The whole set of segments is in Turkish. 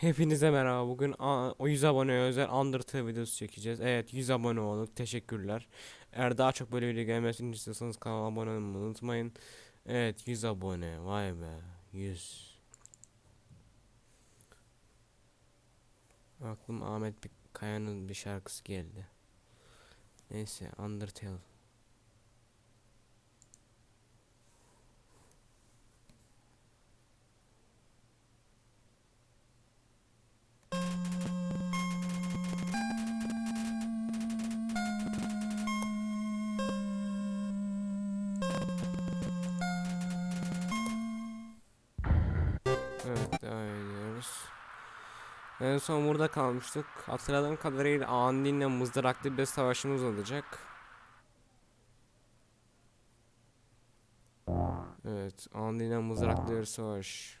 Hepinize merhaba. Bugün o 100 aboneye özel Undertale videosu çekeceğiz. Evet 100 abone olduk. Teşekkürler. Eğer daha çok böyle video gelmesini istiyorsanız kanala abone olmayı unutmayın. Evet 100 abone. Vay be. 100. Aklım Ahmet bir Kaya'nın bir şarkısı geldi. Neyse Undertale. Evet devam ediyoruz. En son burada kalmıştık. Hatırladığım kadarıyla Andin'le mızraklı bir savaşımız olacak. Evet, Andin'le mızraklı bir savaş.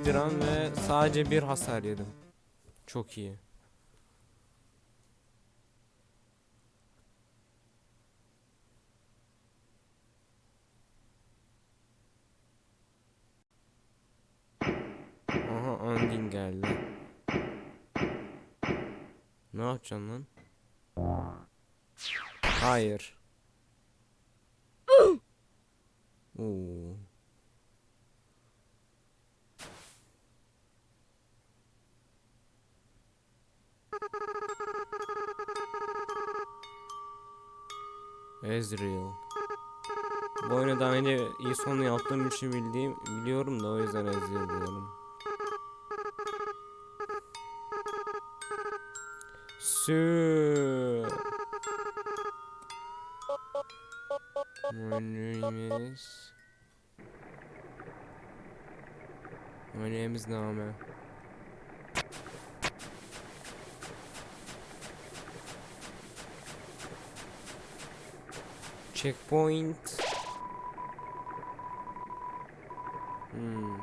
Speedrun ve sadece bir hasar yedim. Çok iyi. Aha Andin geldi. Ne yapacaksın lan? Hayır. Oo. Ezreal. Bu oyunu daha önce iyi sonu yaptığım için bildiğim biliyorum da o yüzden Ezreal diyorum. Su. Önümüz. Önümüz name. Checkpoint. Hmm.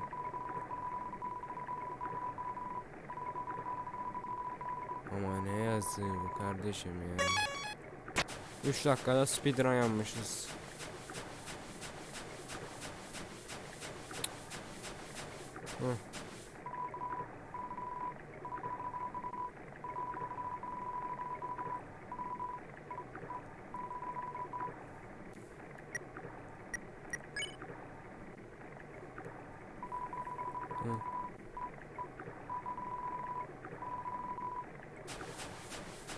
Ama ne yazıyor kardeşim ya. 3 dakikada speedrun yapmışız. Hı. Hı.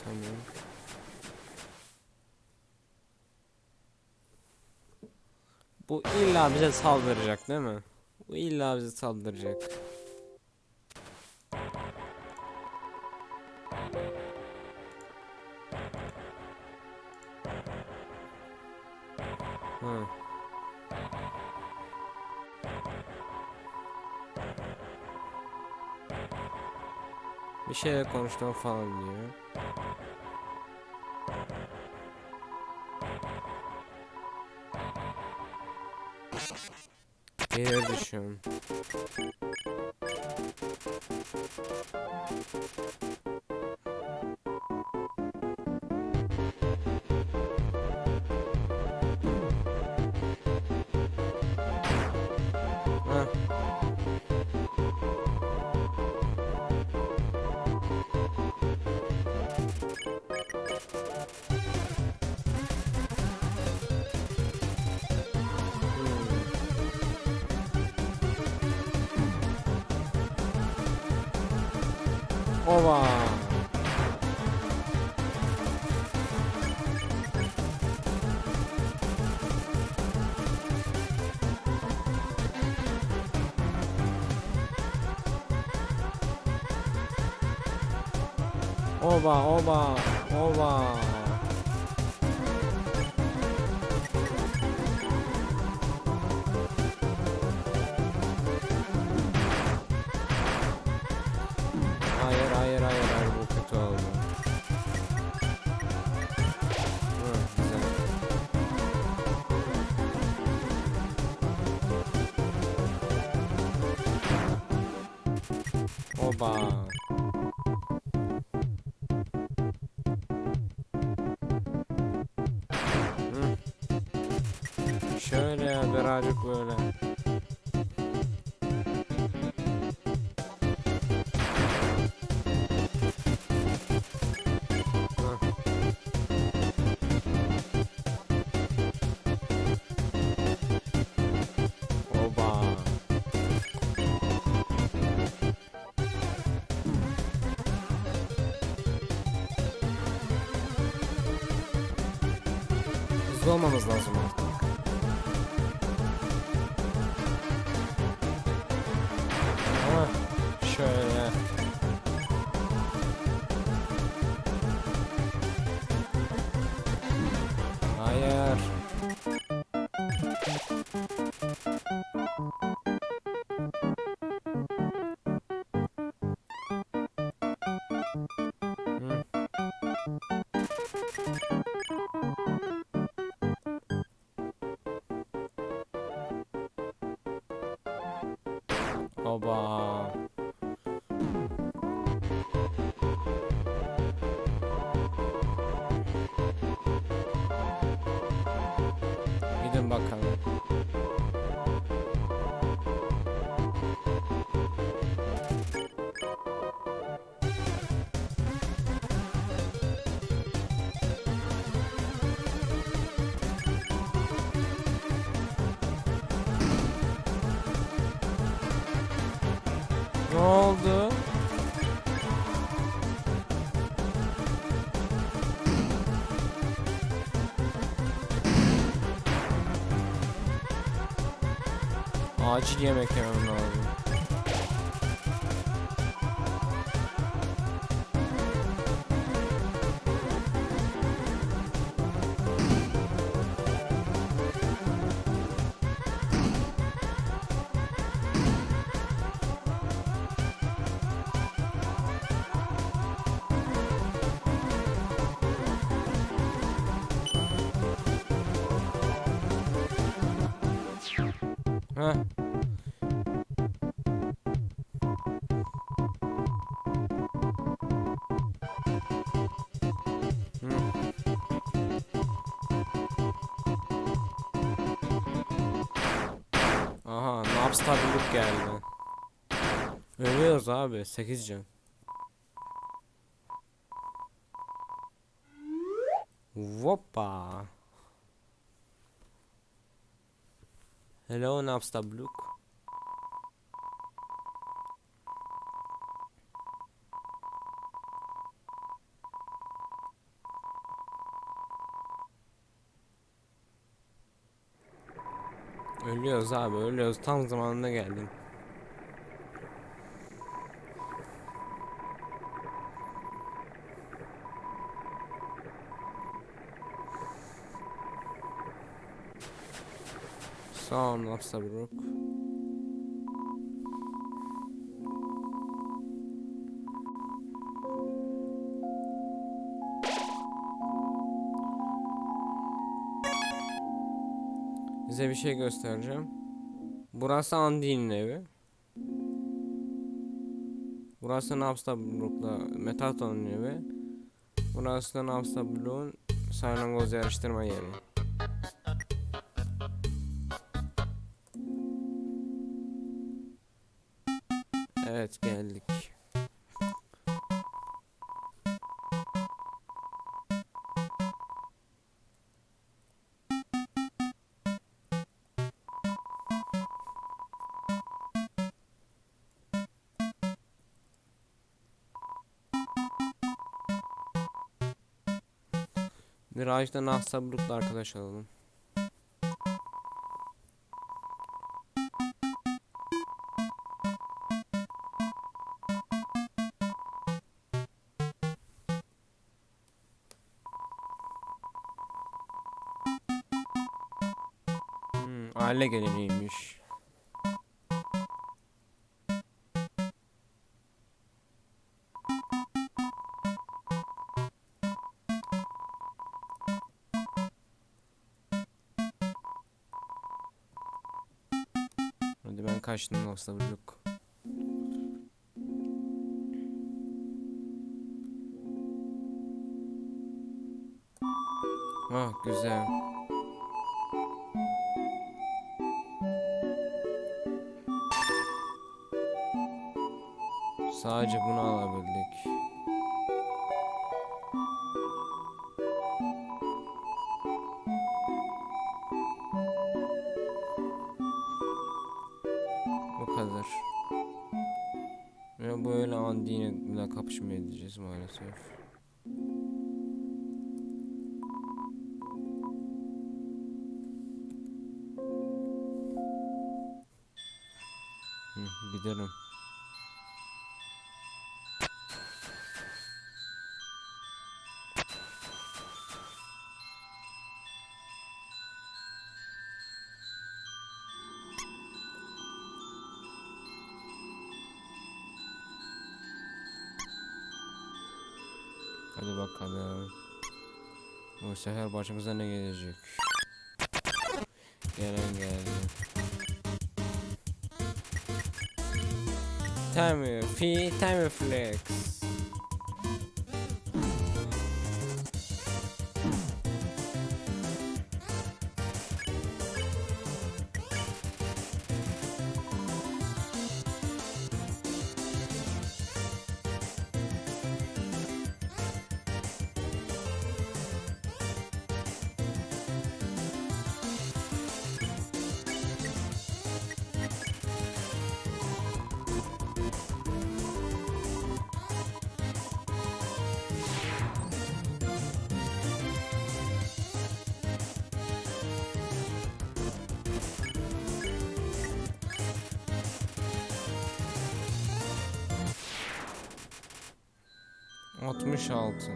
Tamam. Bu illa bize saldıracak değil mi? Bu illa bize saldıracak. Hı. Bir şeyler konuştum falan diyor. geçiyorum. Düşüyorum. Hmm. Ova. Oba Hı. Şöyle ya birazcık böyle. Olmamız lazım 봐봐. 이든 막하고 Ne oldu? Acil yemek yemem lazım. Bulup geldi. Ölüyoruz abi, 8 can. Hoppa. Hello, Napstar Ölüyoruz abi, ölüyoruz. Tam zamanında geldin. Sağ ol Napstar Brook. Bir şey göstereceğim. Burası Andy'nin evi. Burası Napstar Brook'la Metato'nun evi. Burası da Napstar Brook'un saylangoz yarıştırma yeri. Mirage'da Nahsabruk'la arkadaş olalım. Hmm, aile geleneğiymiş. Kaçtım Nahsabruk. Ah güzel. Sadece bunu alabildik. Kadar. Ve böyle Andine kapışma edeceğiz maalesef. Sefer başımıza ne gelecek? Gelen geldi. Time, fi, time flex. Altmış altı.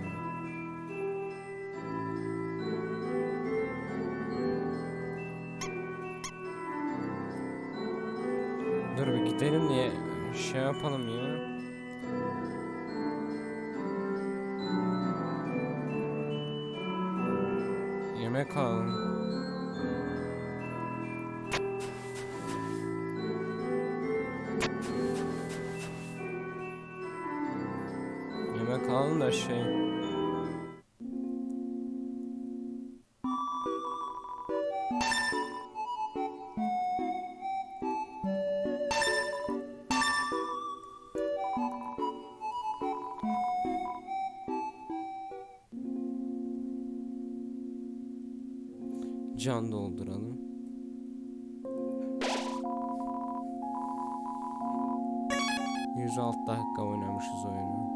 Can dolduralım. Yüz alt dakika oynamışız oyunu.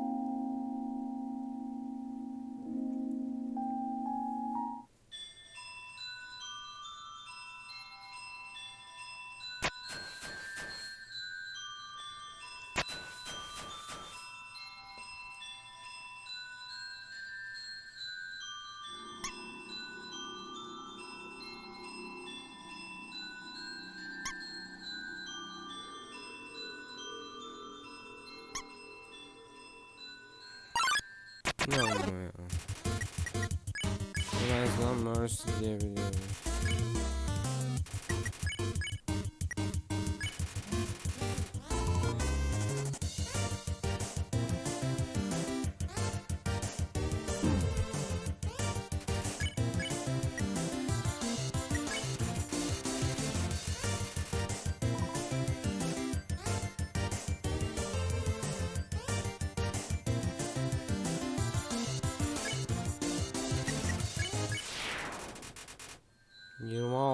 Ne oldu ya? En azından Mercy diyebiliyorum.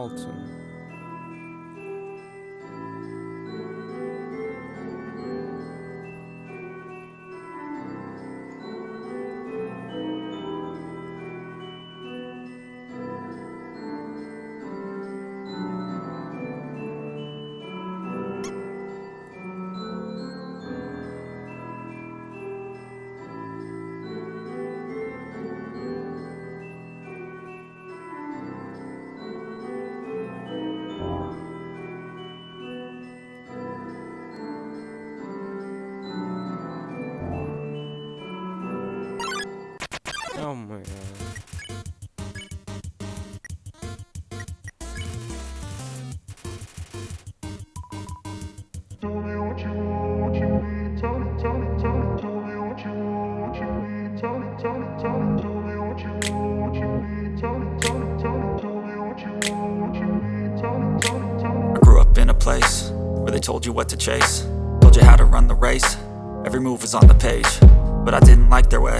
Carlton. Oh my god. I grew up in a place where they told you what to chase, told you how to run the race. Every move was on the page, but I didn't like their way.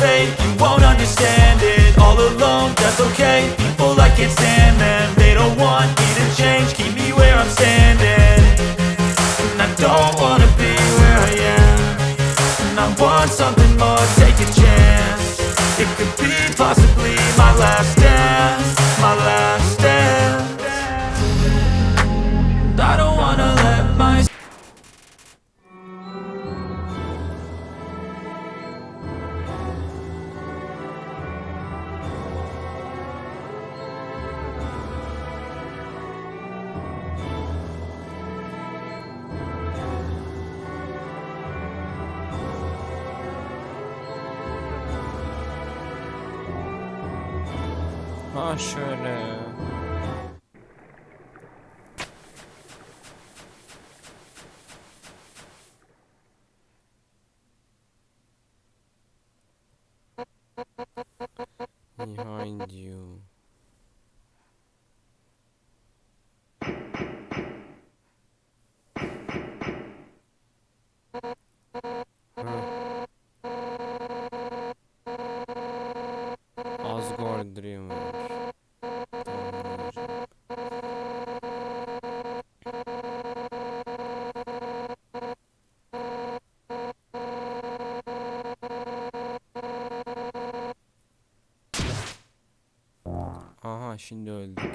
You won't understand it. All alone, that's okay, people I can't stand Ha şöyle. Aha şimdi öldük.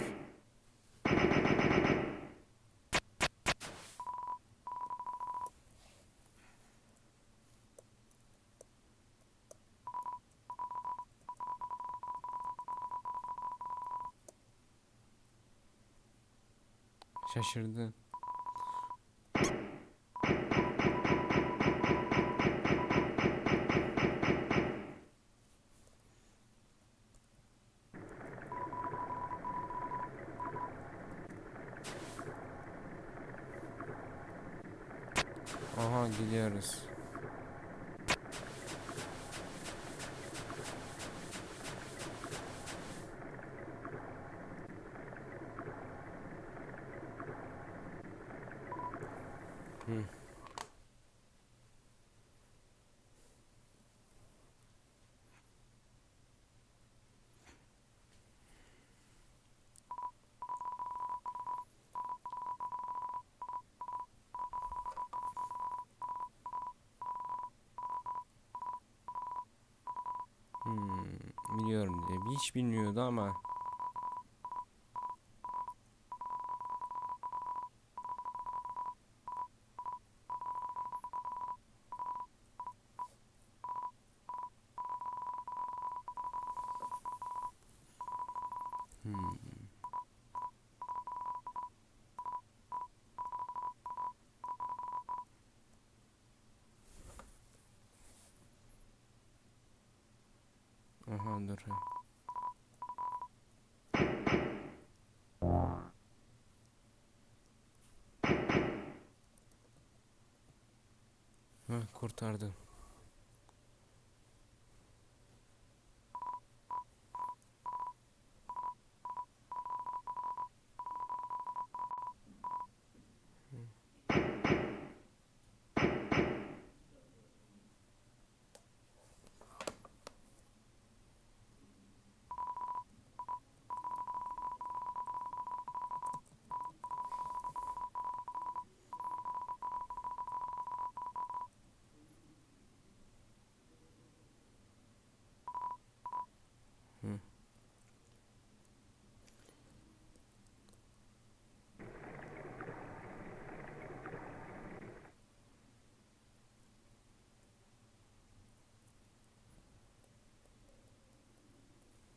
Şaşırdı. Aha gidiyoruz. Hı. Hmm, biliyorum diye. Hiç bilmiyordu ama. Hmm. Aha dur. Ha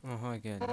Uh-huh, Aha geldi.